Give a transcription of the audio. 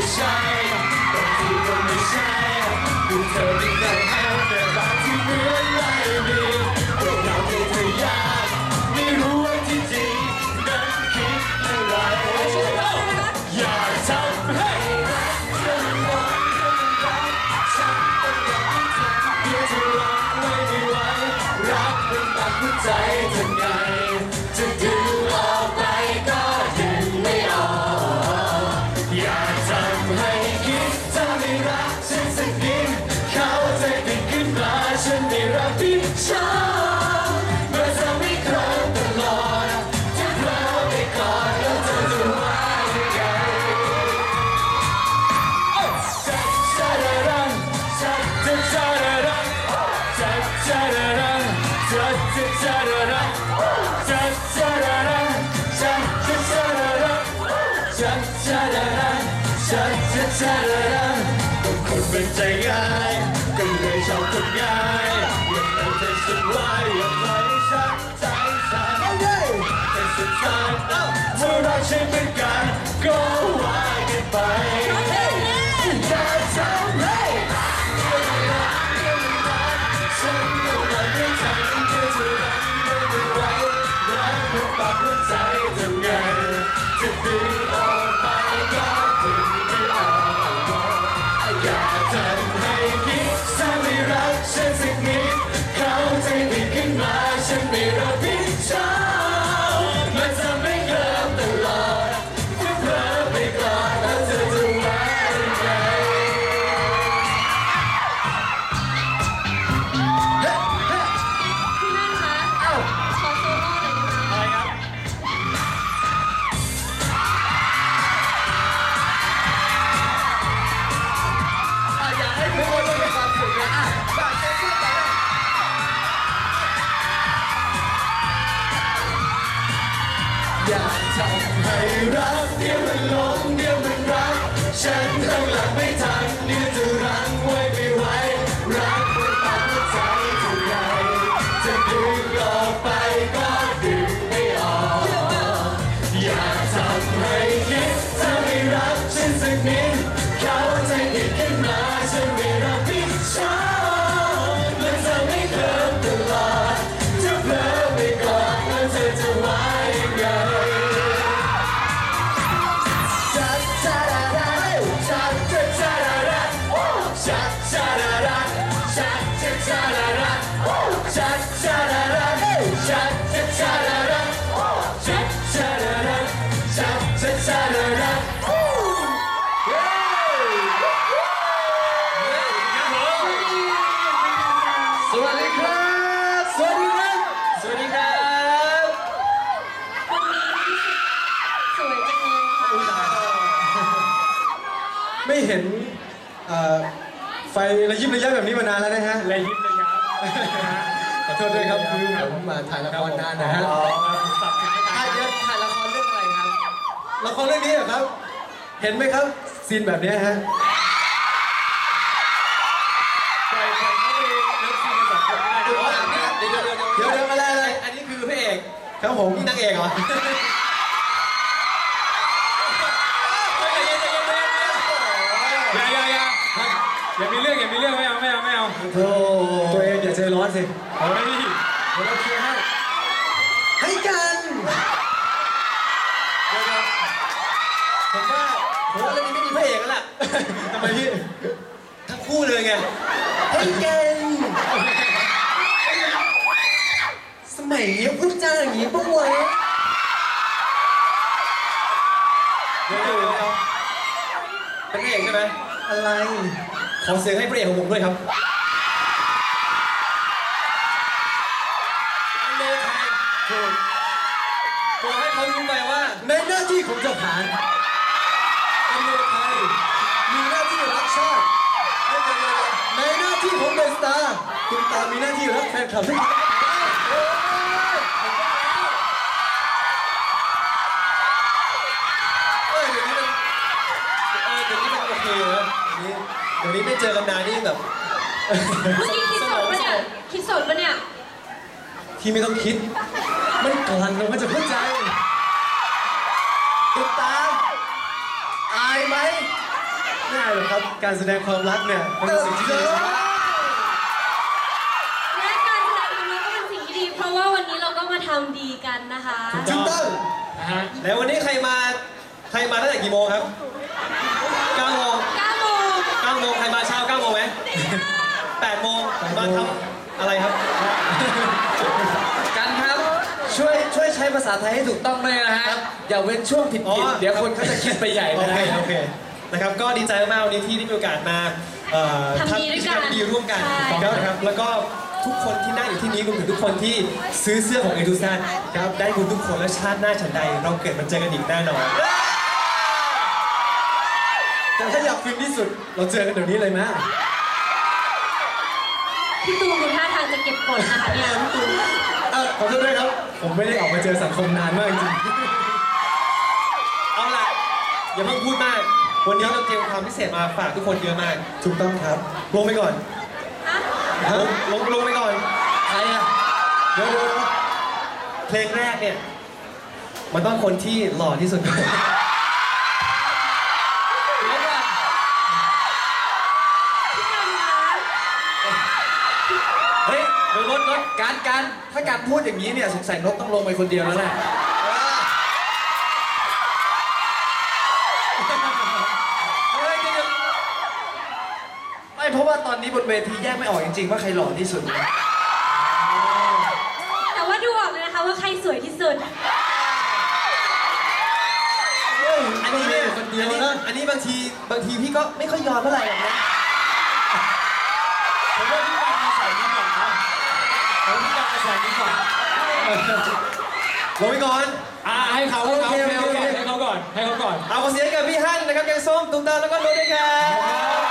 ก็ใช่บางทีก็ ชาดชัดรันก็คนเป็นใจง่ายก็เลยชอบคนง่ายอย่าไปใจสุดไว้อย่าปล่อยให้ฉันใจสั่นใจสุดท้ายเอ้าเมื่อรักฉันเป็นกันก็ว่ากัน ทำให้คิดถ้าไม่รักฉันสักนิดเขาใจผิดขึ้นมาฉันไม่ ทำให้รักเดี๋ยวมันหลงเดี๋ยวมันรัก ฉันตั้งหลักไม่ทัน ไม่เห็นเอ่อไฟระยิบระยับแบบนี้มานานแล้วนะฮะ เลยยิ้มเลยครับขอโทษด้วยครับคือผมมาถ่ายละครนานนะฮะ สับถึงไม่ถ่ายเดี๋ยวถ่ายละครเรื่องอะไรครับ ละครเรื่องนี้เหรอครับ เห็นไหมครับ ซีนแบบเนี้ยฮะปล่อยปล่อยเขาไปเลิฟซีนกันสองคนไม่ได้เดี๋ยวนะเดี๋ยวเดี๋ยวเดี๋ยวเดี๋ยวอะไรอะไรอันนี้คือพระเอกครับผมนี่นางเอกเหรอ โธ่ตัวเองอย่าใจร้อนสิเฮ้ยเดี๋ยวเราเคลียร์ให้ให้กันเดี๋ยวๆผมว่าผมว่าเรื่องนี้ไม่มีพระเอกแล้วล่ะทำไมพี่ทั้งคู่เลยไงให้กันสมัยนี้พูดจาอย่างนี้ปะวะเดี๋ยวๆเดี๋ยวเป็นพระเอกใช่ไหมอะไร ขอเสียงให้พระเอกของผมด้วยครับ อันเดอร์ไทยถูก บอกให้เขารู้ไปว่าในหน้าที่ของทหารอันเดอร์ไทยมีหน้าที่รักชาติในหน้าที่ของเดอะสตาร์คุณตามีหน้าที่รักแฟนคลับที่เอ้ยเดี๋ยวนี้มันเออเดี๋ยวนี้มันโอเคแล้วเดี๋ยวนี้เดี๋ยวนี้ไม่เจอกันนานนี่แบบเมื่อกี้คิดสดปะเนี่ย คิดสดปะเนี่ย ที่ไม่ต้องคิด มันกลั่นออกมาจาก กครับการแสดงความรักเนี่ยมันเป็นสิ่งที่ดีและการแสดงความรักก็เป็นสิ่งที่ดี เพราะว่าวันนี้เราก็มาทำดีกันนะคะ ถูกต้องนะฮะแล้ววันนี้ใครมาใครมาตั้งแต่กี่โมงครับ9โมง9โมง9โมงใครมาเช้า9โมงไหม8โมงมาทำอะไรครับ กันครับ ช่วยช่วยใช้ภาษาไทยให้ถูกต้องด้วยนะฮะ อย่าเว้นช่วงผิดอ๋อผิดเดี๋ยวคนเขาจะคิดไปใหญ่โอไม่เคได้โอเค นะครับ ก็ดีใจมากๆวันนี้ที่ได้มีโอกาสมาเอ่อทำดีด้วยกันทำดีร่วมกันใช่ ครับนะครับ แล้วก็ทุกคนที่นั่งอยู่ที่นี้รวมถึงทุกคนที่ซื้อเสื้อของเอดูซันครับได้บุญทุกคนและชาติหน้าฉันใด เราเกิดมาเจอกันอีกแน่นอนแต่ถ้าอยากฟินที่สุดเราเจอกันเดี๋ยวนี้เลยไหมพี่ตูนดูท่าทางจะเก็บกดนะคะเนี่ยเออขอโทษด้วยครับ ผมไม่ได้ออกมาเจอสังคมนานมากจริง เอาล่ะ อย่าเพิ่งพูดมาก วันนี้เราเตรียมความพิเศษมาฝากทุกคนเยอะมาก ถูกต้องครับ ลงไปก่อนฮะลงลงลงไปก่อน ใครอะเดี๋ยวเดี๋ยวเดี๋ยวเพลงแรกเนี่ย มันต้องคนที่หล่อที่สุดก่อนเดี๋ยวก่อนพี่กันคะเฮ้ยเดี๋ยวรถรถการการถ้าการพูดอย่างนี้เนี่ยสงสัยนกต้องลงไปคนเดียวแล้วแหละเฮ้ยเดี๋ยวๆไม่ เพราะว่าตอนนี้บนเวทีแยกไม่ออกจริงๆว่าใครหล่อที่สุด แต่ว่าดูออกเลยนะคะว่าใครสวยที่สุด อันนี้เนี่ยคนเดียวอันนี้นะอันนี้บางทีบางทีพี่ก็ไม่ค่อยยอมเท่าไหร่หรอกนะผมว่าพี่การมาใส่นี้ก่อนนะผมว่าพี่การมาใส่นี้ก่อนลงไปก่อน อ่าให้เขาให้เขาโอเคให้เขาโอเคก่อนให้เขาก่อนให้เขาก่อน เอาขอเสียงกับพี่ฮั่นนะครับแกงส้มตุ้มตามแล้วก็โน้ตด้วยครับ